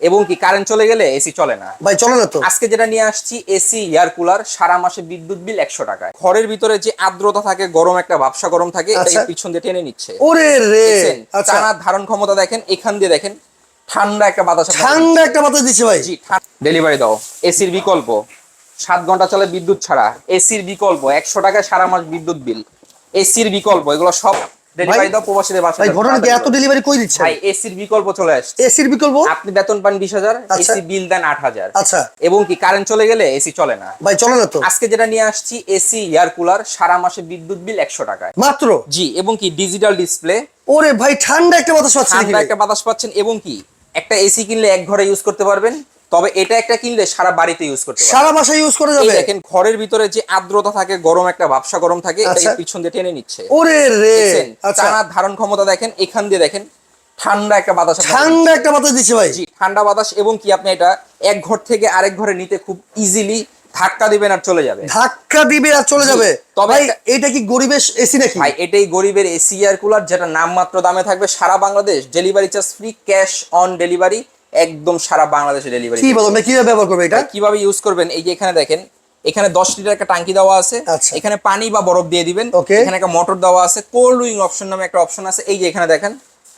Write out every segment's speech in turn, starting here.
এবং কি কারেন্ট চলে গেলে এসি চলে না? ভাই চলে না তো। আজকে যেটা নিয়ে আসছি এসি এয়ার কুলার সারা মাসে বিদ্যুৎ বিল একশো টাকায়। ঘরের ভিতরে যে আর্দ্রতা থাকে গরম একটা ভাবসা গরম থাকে আচ্ছা। পিছন দিয়ে টেনে নিচ্ছে। ওরে রে আচ্ছা। টানার ধারণ ক্ষমতা দেখেন এখান দিয়ে দেখেন ঠান্ডা একটা বাতাস ঠান্ডা একটা বাতাস দিচ্ছে ভাই। জি ডেলিভারি দাও। এসির বিকল্প। সাত ঘণ্টা চলে বিদ্যুৎ ছাড়া। এসির বিকল্প। একশো টাকায় সারা মাস বিদ্যুৎ বিল এসির বিকল্প। এগুলো সব ডেলিভারি দাও প্রবাসীদের বাসায় ভাই ঘটনা কি? এত ডেলিভারি কই দিচ্ছে ভাই এসির বিকল্প চলে আসছে। এসির বিকল্প? আপনি বেতন পান আচ্ছা। এসি বিল দেন আট হাজার। আচ্ছা। এবং কি কারেন্ট চলে গেলে এসি চলে না? ভাই চলে না তো। আজকে যেটা নিয়ে আসছি এসি এয়ার কুলার সারা মাসে বিদ্যুৎ বিল একশো টাকায়। মাত্র? জি এবং কি ডিজিটাল ডিসপ্লে ওরে ভাই ঠান্ডা একটা বাতাস পাচ্ছি দেখি ঠান্ডা একটা বাতাস পাচ্ছেন এবং কি একটা এসি কিনলে এক ঘরে ইউজ করতে পারবেন। তবে এটা একটা কিনলে সারা বাড়িতে ইউজ করতে সারা মাসে ইউজ করা যাবে? দেখেন ঘরের ভিতরে যে আর্দ্রতা থাকে গরম একটা ভাবসা গরম থাকে আচ্ছা। পিছন দিয়ে টেনে নিচ্ছে। ওরে রে? আচ্ছা। টানার ধারণ ক্ষমতা দেখেন এখান দিয়ে দেখেন ঠান্ডা একটা বাতাস ঠান্ডা একটা বাতাস দিচ্ছে ভাই। জি ঠান্ডা বাতাস এবং কি আপনি এটা এক ঘর থেকে আরেক ঘরে নিতে খুব ইজিলি ধাক্কা দিবেন আর চলে যাবে। ধাক্কা দিবে আর চলে যাবে? তবে এটা কি গরিবের এসি নাকি? ভাই এটাই গরিবের এসি এয়ার কুলার যেটা নামমাত্র দামে থাকবে সারা Bangladesh. Delivery charge free cash on delivery একদম সারা বাংলাদেশে ডেলিভারি কি বলো ভাই কীভাবে ব্যবহার করবে এটা? কীভাবে ইউজ করবেন? এই যে এখানে দেখেন এখানে দশ লিটার একটা টাঙ্কি দেওয়া আছে। আচ্ছা। এখানে পানি বা বরফ দিয়ে দিবেন. এখানে একটা মোটর দেওয়া আছে। কোল্ড উইং অপশন নামে একটা অপশন আছে। এই যে এখানে দেখেন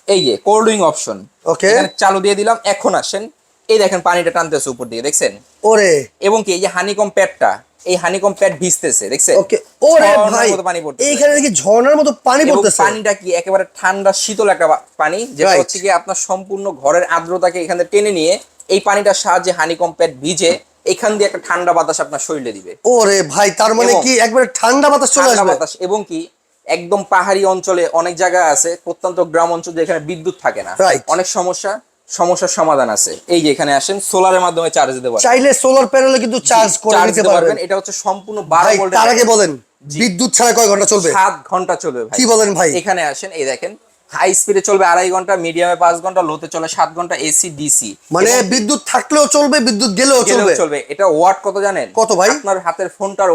এই যে কোল্ড উইং অপশন ওকে। চালু দিয়ে দিলাম এখন আসেন। এই দেখেন পানিটা টানতেছে উপর দিকে দেখছেন? ওরে। এবং কি এই যে হানিকম প্যাডটা এই হানিকম প্যাড ভিজতেছে দেখছেন? ওকে ওরে ভাই পানি পড়তেছে। এইখানে দেখি ঝর্ণার মতো পানি পড়তেছে। পানিটা কি? একেবারে ঠান্ডা শীতল একটা পানি যেটা হচ্ছে কি আপনার সম্পূর্ণ ঘরের আর্দ্রতাকে এখানে টেনে নিয়ে এই পানিটার সাহায্যে হানিকম প্যাড ভিজে এখান দিয়ে একটা ঠান্ডা বাতাস আপনার শরীরে দিবে। ওরে ভাই তার মানে কি একবারে ঠান্ডা বাতাস চলে আসবে? বাতাস এবং কি একদম পাহাড়ি অঞ্চলে অনেক জায়গা আছে প্রত্যন্ত গ্রাম অঞ্চল যেখানে বিদ্যুৎ থাকে না. অনেক সমস্যা সমস্যার সমাধান আছে। এই যে এখানে আসেন সোলারের মাধ্যমে চার্জ দিতে পারবেন। চাইলে সোলার প্যানেলে কিন্তু চার্জ করে নিতে পারবেন। এটা হচ্ছে সম্পূর্ণ বারো ভাই ভোল্টের তার আগে বলেন বিদ্যুৎ ছাড়া কয় ঘণ্টা চলবে? সাত ঘণ্টা চলবে ভাই। কি বলেন ভাই? এখানে আসেন এই দেখেন হাই স্পিডে চলবে আড়াই ঘণ্টা মিডিয়ামে পাঁচ ঘণ্টা লোতে চলে সাত ঘণ্টা এসি ডিসি মানে বিদ্যুৎ থাকলেও চলবে বিদ্যুৎ গেলেও চলবে। চলবে। এটা ওয়াট কত জানেন? কত ভাই? আপনার হাতের ফোনটার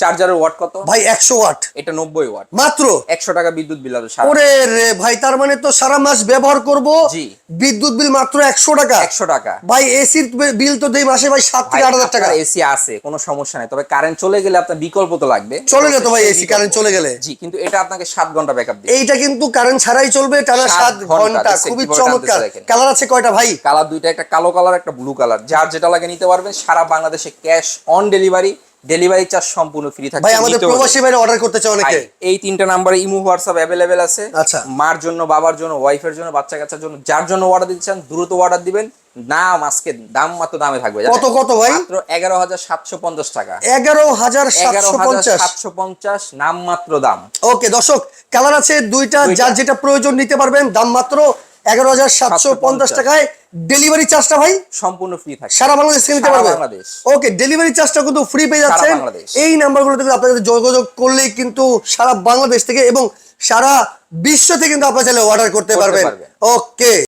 চার্জারের ওয়াট কত? ভাই একশো ওয়াট। এটা নব্বই ওয়াট। মাত্র? একশো টাকা বিদ্যুৎ বিল হবে ওরে রে ভাই তার মানে তো সারা মাস ব্যবহার করব? জি। বিদ্যুৎ বিল মাত্র একশো টাকা? একশো টাকা। ভাই এসির বিল তো দেই মাসে ভাই সাত থেকে আট হাজার টাকা। এসি আছে কোনো সমস্যা নেই। তবে কারেন্ট চলে গেলে আপনার বিকল্প তো লাগবে। চলে না তো ভাই এসি কারেন্ট চলে গেলে। জি কিন্তু এটা আপনাকে সাত ঘণ্টা ব্যাকআপ দিবে। এইটা কিন্তু কারেন্ট ছাড়াই চলবে টানা সাত ঘণ্টা, খুবই চমৎকার। কালার আছে কয়টা ভাই? কালার দুইটা একটা কালো কালার একটা ব্লু কালার যার যেটা লাগে নিতে পারবেন সারা বাংলাদেশে cash on delivery delivery charge সম্পূর্ণ ফ্রি থাকবে ভাই আমাদের প্রবাসী ভাইরা অর্ডার করতে চায় অনেকে। এই তিনটা নাম্বারে ইমো হোয়াটসঅ্যাপ অ্যাভেলেবেল আছে। আচ্ছা। মার জন্য বাবার জন্য ওয়াইফের জন্য বাচ্চা কাচ্চার জন্য যার জন্য অর্ডার দিতে চান দ্রুত অর্ডার দিবেন। নাম আজকে দাম মাত্র দামে থাকবে কত কত ভাই? মাত্র এগারো হাজার সাতশো পঞ্চাশ টাকা। এগারো হাজার সাতশো পঞ্চাশ। নাম মাত্র দাম। ওকে দর্শক কালার আছে দুইটা দুইটা। যার যেটা প্রয়োজন নিতে পারবেন দাম মাত্র এগারো হাজার সাতশো পঞ্চাশ। টাকায়। ডেলিভারি চার্জটা ভাই সম্পূর্ণ ফ্রি থাকে সারা বাংলাদেশ থেকে নিতে পারবে বাংলাদেশ। ওকে ডেলিভারি চার্জটা কিন্তু ফ্রি পেয়ে যাচ্ছে। এই নাম্বারগুলো থেকে আপনাদের যোগাযোগ করলেই কিন্তু সারা বাংলাদেশ থেকে এবং সারা বিশ্ব থেকে কিন্তু আপনারা চাইলে অর্ডার করতে পারবেন। ওকে